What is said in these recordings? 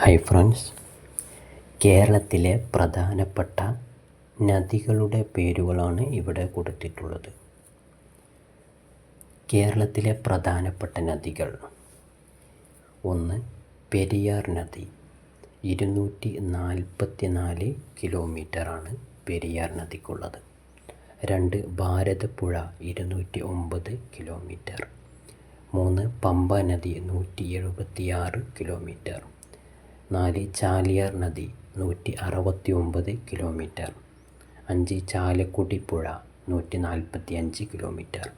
Hi friends കേരളത്തിലെ പ്രധാനപ്പെട്ട നദികളുടെ പേരുകളാണ് ഇവിടെ കൊടുത്തിട്ടുള്ളത്. കേരളത്തിലെ പ്രധാനപ്പെട്ട നദികൾ ഒന്ന് പെരിയാർ നദി ഇരുന്നൂറ്റി നാൽപ്പത്തി നാല് കിലോമീറ്ററാണ് പെരിയാർ നദിക്കുള്ളത്. രണ്ട് ഭാരതപ്പുഴ ഇരുന്നൂറ്റി ഒമ്പത് കിലോമീറ്റർ. മൂന്ന് പമ്പ നദി നൂറ്റി എഴുപത്തിയാറ് കിലോമീറ്റർ. നാല് ചാലിയാർ നദി നൂറ്റി അറുപത്തി ഒമ്പത് കിലോമീറ്റർ. അഞ്ച് ചാലക്കുടി പുഴ നൂറ്റി നാൽപ്പത്തി അഞ്ച് കിലോമീറ്റർ.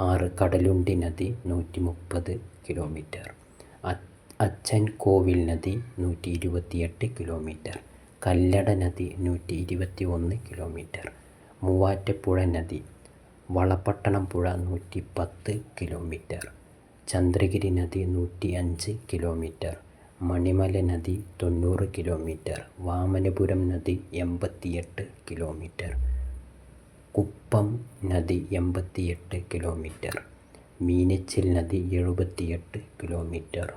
ആറ് കടലുണ്ടി നദി നൂറ്റി മുപ്പത് കിലോമീറ്റർ അച്ഛൻ കോവിൽ നദി നൂറ്റി ഇരുപത്തിയെട്ട് കിലോമീറ്റർ. കല്ലട നദി നൂറ്റി ഇരുപത്തി ഒന്ന് കിലോമീറ്റർ. മൂവാറ്റുപുഴ നദി വളപട്ടണം പുഴ നൂറ്റി പത്ത് കിലോമീറ്റർ. ചന്ദ്രഗിരി നദി നൂറ്റി അഞ്ച് കിലോമീറ്റർ. മണിമല നദി തൊണ്ണൂറ് കിലോമീറ്റർ വാമനപുരം നദി എൺപത്തിയെട്ട് കിലോമീറ്റർ കുപ്പം നദി എൺപത്തിയെട്ട് കിലോമീറ്റർ മീനച്ചിൽ നദി എഴുപത്തിയെട്ട് കിലോമീറ്റർ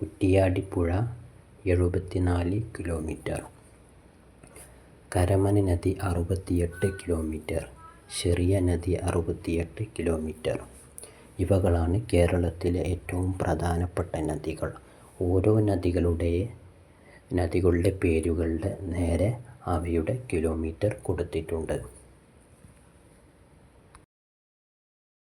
കുറ്റിയാടിപ്പുഴ എഴുപത്തിനാല് കിലോമീറ്റർ കരമന നദി അറുപത്തിയെട്ട് കിലോമീറ്റർ ചെറിയ നദി അറുപത്തിയെട്ട് കിലോമീറ്റർ. ഇവകളാണ് കേരളത്തിലെ ഏറ്റവും പ്രധാനപ്പെട്ട നദികൾ. ഓരോ നദികളുടെ നദികളുടെ പേരുകളുടെ നേരെ അവയുടെ കിലോമീറ്റർ കൊടുത്തിട്ടുണ്ട്.